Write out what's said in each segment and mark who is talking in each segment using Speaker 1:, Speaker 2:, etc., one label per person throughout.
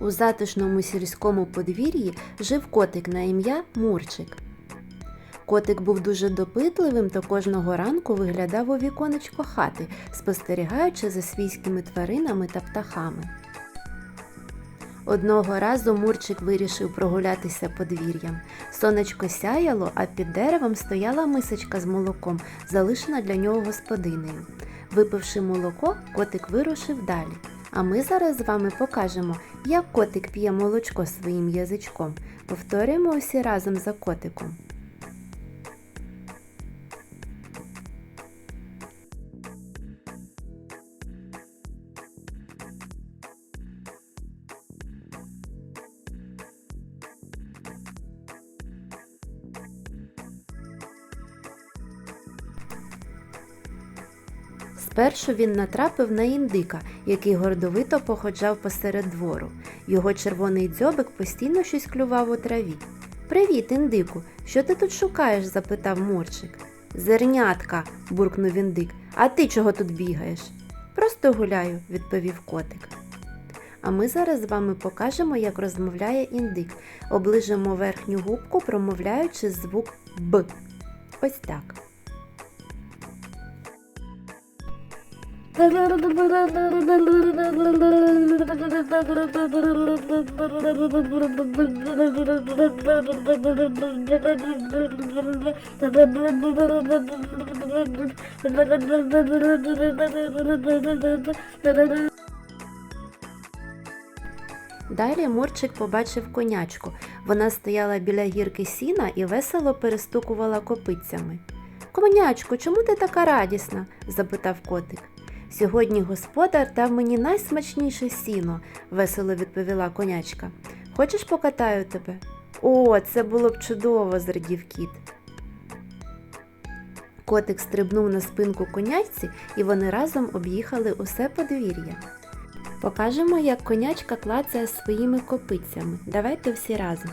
Speaker 1: У затишному сільському подвір'ї жив котик на ім'я Мурчик. Котик був дуже допитливим та кожного ранку виглядав у віконечко хати, спостерігаючи за свійськими тваринами та птахами. Одного разу Мурчик вирішив прогулятися подвір'ям. Сонечко сяяло, а під деревом стояла мисочка з молоком, залишена для нього господинею. Випивши молоко, котик вирушив далі. А ми зараз з вами покажемо, як котик п'є молочко своїм язичком. Повторюємо усі разом за котиком. Спершу він натрапив на індика, який гордовито походжав посеред двору. Його червоний дзьобик постійно щось клював у траві. Привіт, індику, що ти тут шукаєш? запитав Мурчик. Зернятка, буркнув індик. А ти чого тут бігаєш? Просто гуляю, відповів котик. А ми зараз з вами покажемо, як розмовляє індик. Оближемо верхню губку, промовляючи звук Б. Ось так. Далі Мурчик побачив конячку. Вона стояла біля гірки сіна і весело перестукувала копицями. Конячко, чому ти така радісна? запитав котик. Сьогодні господар дав мені найсмачніше сіно, весело відповіла конячка. Хочеш покатаю тебе? О, це було б чудово, зрадів кіт. Котик стрибнув на спинку конячці, і вони разом об'їхали усе подвір'я. Покажемо, як конячка клацає своїми копицями. Давайте всі разом.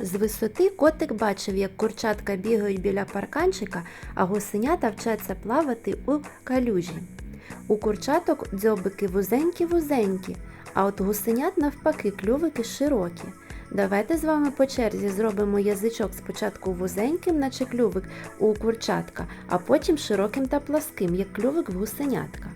Speaker 1: З висоти котик бачив, як курчатка бігають біля парканчика, а гусенята вчаться плавати у калюжі. У курчаток дзьобики вузенькі-вузенькі, а от гусенят навпаки клювики широкі. Давайте з вами по черзі зробимо язичок спочатку вузеньким, наче клювик у курчатка, а потім широким та плоским, як клювик в гусенятка.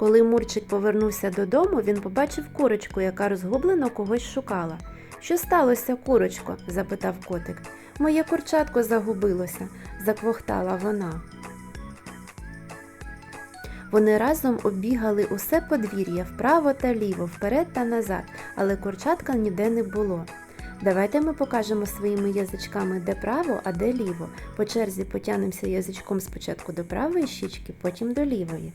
Speaker 1: Коли Мурчик повернувся додому, він побачив курочку, яка розгублено когось шукала. Що сталося, курочко? запитав котик. Моє курчатко загубилося, заквохтала вона. Вони разом оббігали усе подвір'я вправо та ліво, вперед та назад, але курчатка ніде не було. Давайте ми покажемо своїми язичками, де право, а де ліво. По черзі потягнемося язичком спочатку до правої щічки, потім до лівої.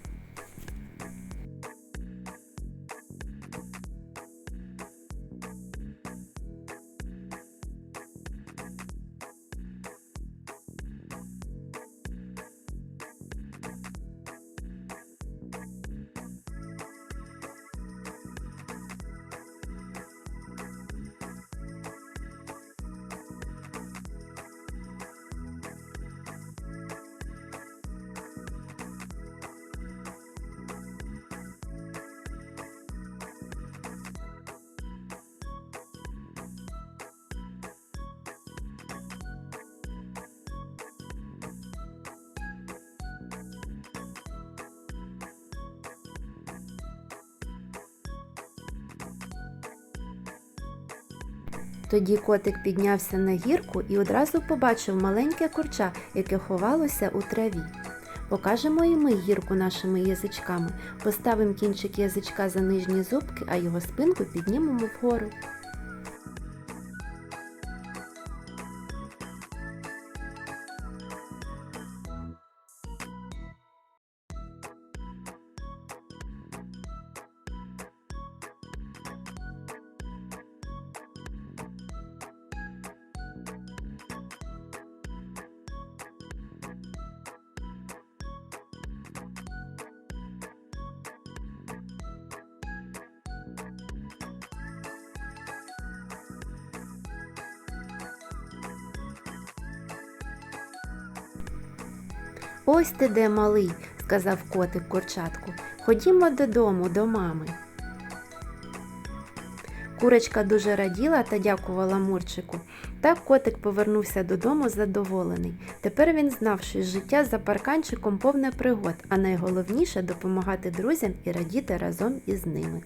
Speaker 1: Тоді котик піднявся на гірку і одразу побачив маленьке курча, яке ховалося у траві. Покажемо і ми гірку нашими язичками, поставимо кінчик язичка за нижні зубки, а його спинку піднімемо вгору. Ось ти де малий, сказав котик курчатку. Ходімо додому, до мами. Курочка дуже раділа та дякувала Мурчику. Так котик повернувся додому задоволений. Тепер він знав, що життя за парканчиком повне пригод, а найголовніше допомагати друзям і радіти разом із ними.